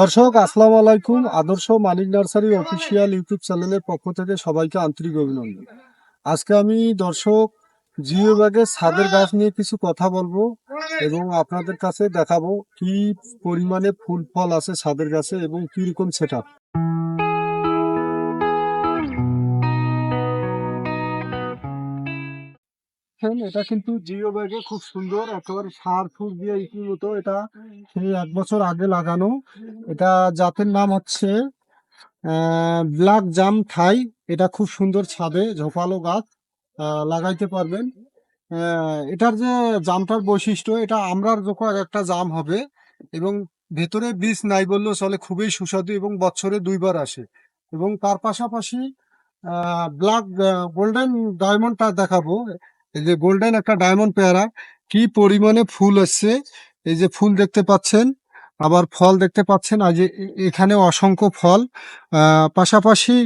দর্শক, আসসালামু আলাইকুম। আদর্শ মানিক নার্সারি অফিসিয়াল ইউটিউব চ্যানেলের পক্ষ থেকে সবাইকে আন্তরিক অভিনন্দন। আজকে আমি দর্শক জিও ব্যাগের ছাদের গাছ নিয়ে কিছু কথা বলব এবং আপনাদের কাছে দেখাবো কি পরিমাণে ফুল ফল আছে ছাদের গাছে এবং কীরকম সেট আপ এটা কিন্তু জিও ব্যাগে খুব সুন্দর, একেবারে সার ফুল দিয়ে ইতিমতো এটা সেই এক বছর আগে লাগানো। এটা জাতের নাম হচ্ছে ব্ল্যাক জাম থাই। এটা খুব সুন্দর ছাদে, ঝোপালো গাছ লাগাইতে পারবেন। এটার যে জামটার বৈশিষ্ট্য, এটা আমরার যখন একটা জাম হবে এবং ভেতরে বীজ নাই বললেও চলে, খুবই সুস্বাদু এবং বছরে দুইবার আসে। এবং তার পাশাপাশি ব্ল্যাক গোল্ডেন ডায়মন্ডটা দেখাবো। এই যে গোল্ডেন একটা ডায়মন্ড পেয়ারা, কি পরিমাণে ফুল আসছে এই যে ফুল দেখতে পাচ্ছেন, আবার ফল দেখতে পাচ্ছেন আজ এখানে অসংখ্য ফল পাশাপাশি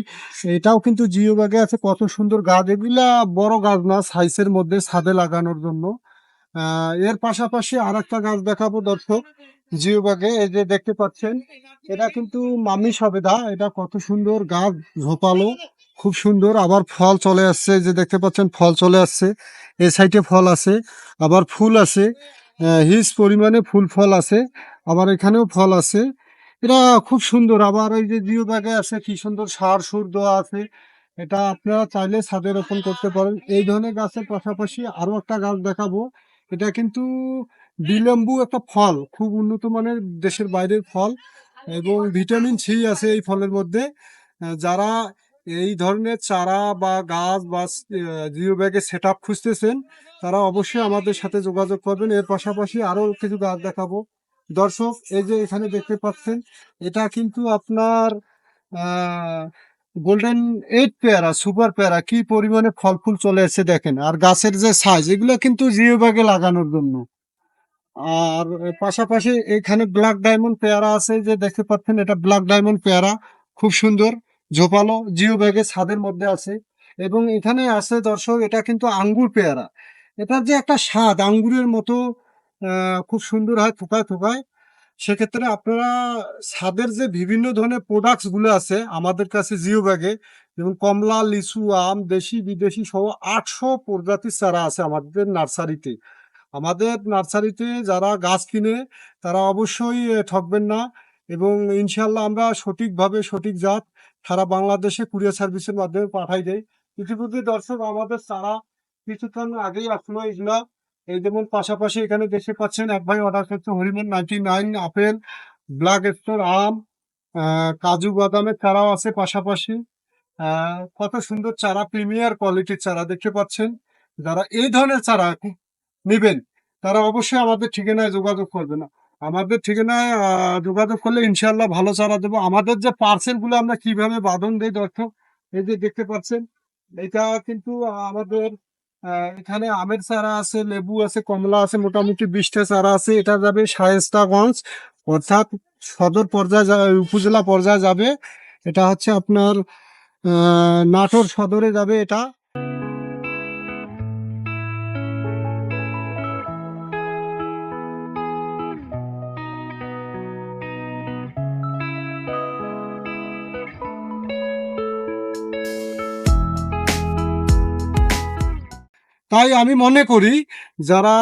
এটাও কিন্তু জিও ব্যাগে আছে, কত সুন্দর গাছ, এগুলা বড় গাছ না সাইজের মধ্যে ছাদে লাগানোর জন্য। এর পাশাপাশি আর একটা গাছ দেখাবো, দর্শক। জিওবাগে, এই যে দেখতে পাচ্ছেন, এটা কিন্তু মামি সবেদা। এটা কত সুন্দর গাছ, ঝোপালো, খুব সুন্দর। আবার ফল চলে আসছে যে দেখতে পাচ্ছেন, ফল চলে আসছে। এই সাইডে ফল আছে, আবার ফুল আছে হিজ পরিমাণে ফুল ফল আছে, আবার এখানেও ফল আছে। এটা খুব সুন্দর। আবার এই যে জিও ব্যাগে আছে, কি সুন্দর সার সুর দেওয়া আছে। এটা আপনারা চাইলে ছাদে রোপণ করতে পারেন। এই ধরনের গাছের পাশাপাশি আরও একটা গাছ দেখাবো। এটা কিন্তু বিলম্বু একটা ফল খুব উন্নত মানের দেশের বাইরের ফল এবং ভিটামিন সি আছে এই ফলের মধ্যে। যারা এই ধরনের চারা বা গাছ বা জিও ব্যাগে সেট আপ খুঁজতেছেন তারা অবশ্যই আমাদের সাথে যোগাযোগ করবেন। এর পাশাপাশি আরও কিছু গাছ দেখাবো। দর্শক এই যে এখানে দেখতে পাচ্ছেন এটা কিন্তু আপনার গোল্ডেন এইট পেয়ারা সুপার পেয়ারা কি পরিমাণে ফল ফুল চলে এসে দেখেন। আর গাছের যে সাইজ এগুলো কিন্তু জিও ব্যাগে লাগানোর জন্য। আর পাশাপাশি এখানে ব্ল্যাক ডায়মন্ড পেয়ারা আছে, যে দেখতে পাচ্ছেন, এটা ব্ল্যাক ডায়মন্ড পেয়ারা খুব সুন্দর, ঝোপালো জিও ব্যাগে ছাদের মধ্যে আছে। এবং এখানে আছে দর্শক, এটা কিন্তু আঙ্গুর পেয়ারা এটার যে একটা স্বাদ, আঙ্গুরের মতো খুব সুন্দর হয়, থোকায় থোকায়। সেক্ষেত্রে আপনারা ছাদের যে বিভিন্ন ধরনের প্রোডাক্টসগুলো আছে, আমাদের কাছে জিও ব্যাগে, যেমন কমলা, লিচু, আম, দেশি, বিদেশি সহ আটশো প্রজাতির চারা আছে আমাদের নার্সারিতে। আমাদের নার্সারিতে যারা গাছ কিনে, তারা অবশ্যই ঠকবেন না এবং ইনশাল্লাহ আমরা সঠিকভাবে সঠিক জাত সারা বাংলাদেশে কুরিয়ার সার্ভিসের মাধ্যমে পাঠাই দেয় ইতিমধ্যে দর্শক, আমাদের চারা কিছুক্ষণ আগেই আসলো, এগুলা এই যেমন পাশাপাশি এখানে দেখতে পাচ্ছেন এক ভাই অর্ডার করছে হরিমন ninety nine apple black store আম কাজু বাদামের চারাও আছে পাশাপাশি। কত সুন্দর চারা প্রিমিয়ার কোয়ালিটির চারা দেখতে পাচ্ছেন। যারা এই ধরনের চারা নেবেন, তারা অবশ্যই আমাদের ঠিকানায় যোগাযোগ করবে না আমাদের ঠিকানায় যোগাযোগ করলে ইনশাল্লাহ ভালো চারা দেবো। আমাদের যে পার্সেলগুলো আমরা কীভাবে বাঁধন দিই দর্শক, এই যে দেখতে পাচ্ছেন, এটা কিন্তু আমাদের এখানে আমের চারা আছে, লেবু আছে, কমলা আছে, মোটামুটি বিশটা চারা আছে। এটা যাবে শায়েস্তাগঞ্জ। অর্থাৎ সদর পর্যায়ে উপজেলা পর্যায়ে যাবে। এটা হচ্ছে আপনার নাটোর সদরে যাবে এটা। তাই আমি মনে করি যারা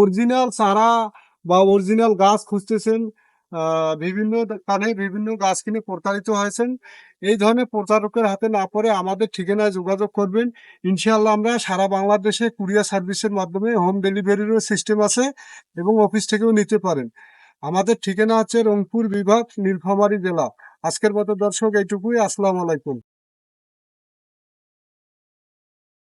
অরিজিনাল চারা বা অরিজিনাল গাছ খুঁজতেছেন বিভিন্ন কানে বিভিন্ন গাছ কিনে প্রতারিত হয়েছেন, এই ধরনের প্রচারকের হাতে না পড়ে আমাদের ঠিকানায় যোগাযোগ করবেন। ইনশাআল্লাহ আমরা সারা বাংলাদেশে কুরিয়ার সার্ভিসের মাধ্যমে হোম ডেলিভারিরও সিস্টেম আছে এবং অফিস থেকেও নিতে পারেন। আমাদের ঠিকানা হচ্ছে রংপুর বিভাগ, নীলফামারী জেলা। আজকের মতো দর্শক, এইটুকুই। আসসালামু আলাইকুম।